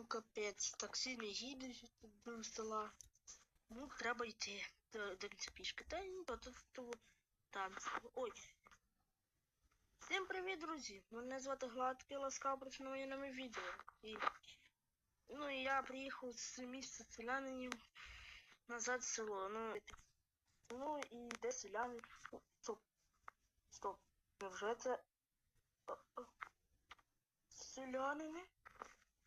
Ну капець, так сильно їдуть до села. Ну, треба йти до, пішки. Та ні, то танці. Ой. Всім привіт, друзі! Мене звати Гладкий, ласкаво прошу на моє нове відео. І, ну і я приїхав з місця селянинів назад в село. Ну, ну і де селяни. О, Стоп. Стоп. Невже це. О, о. Селянини?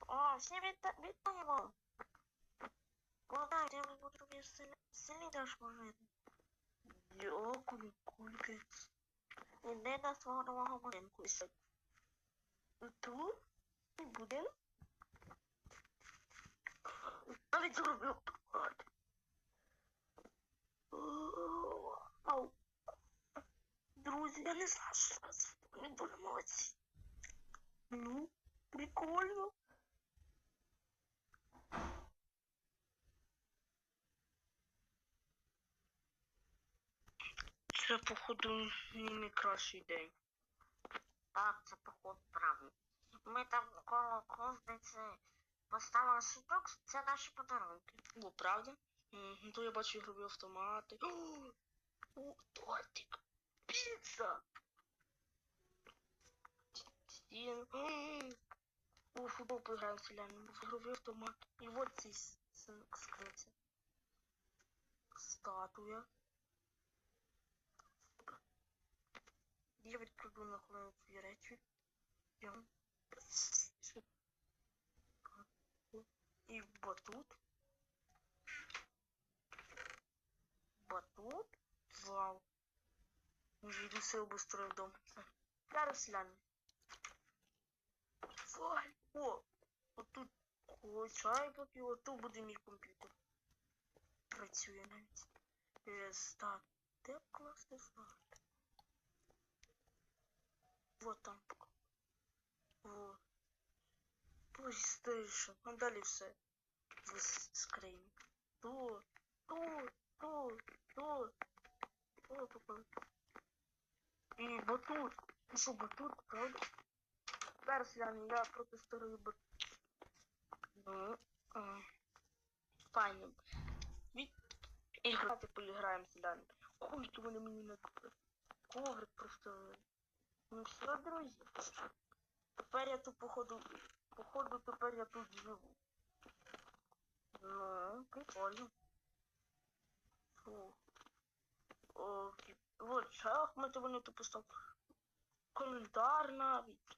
О, всі віта... вітаємо! Куда я буду тобі селі даш пожити? Дякую, кульки. Іди до свого нового будинку. Тут і будемо. Навіть зроблю так. Ау. Друзі, я не знаю, що зараз ми дуже молодці. Ну, прикольно. Це, походу, не мій кращий день. Так, це поход правий. Ми там коло кузниці поставили сіток, це наші подарунки. О, правда? Мгм, То я бачу ігрові автомати. О, тортик. Піца. Стін. У футбол поіграємо селянами. В ігровий автомат. І от ці скриці. Статуя. Я відкладу на хвилину ці речі. І батут. Батут. Вау. Йду все обустроїв дом. Зараз гляну. О! Отут о, чай попів, отут буде мій комп'ютер. Працює навіть. Рестарт. Де класний старт? Вот там. Вот. PlayStation. А далі все. В. Тут, тут, тут, тут. Тут, тут, тут. І батут. Ну що, батут, правда? Зараз гляну, я протестую батут. Ну, файно. Від... І грати поіграємо селяни. Кульки вони мені не. Коврик просто. Ну все, друзі. Тепер я тут походу. Походу тепер я тут живу. Ну, прикольно. Фу. О, вот шахмати вони тут поставили. Коментар навіть.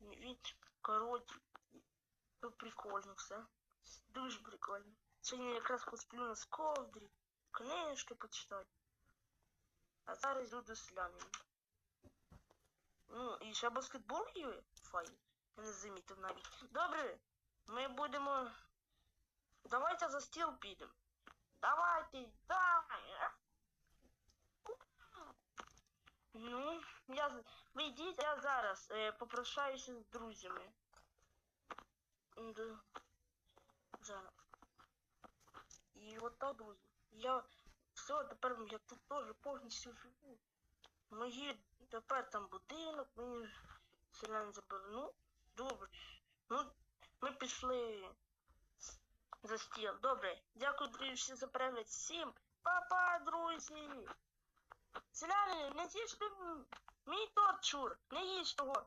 Від, коротше. Тут прикольно все. Дуже прикольно. Сьогодні якраз посплю на сковдрі, книжки почитати. А зараз йду до селянина. Ну, і ще баскетбол є? Файн. Я не замітив навіть. Добре, ми будемо. Давайте за стіл підемо. Давайте, давай. Ну, я з- ви йдіть, я зараз е, попрощаюся з друзями. Да. Зараз. І от так, друзі. Я все, тепер я тут теж повністю живу. Мої тепер там будинок, мені селян забили. Ну, добре. Ну, ми пішли за стіл. Добре. Дякую, друзі, за перегляд. Всім па-па, друзі! Селяни, не їжте мій торт, чур, не їж того.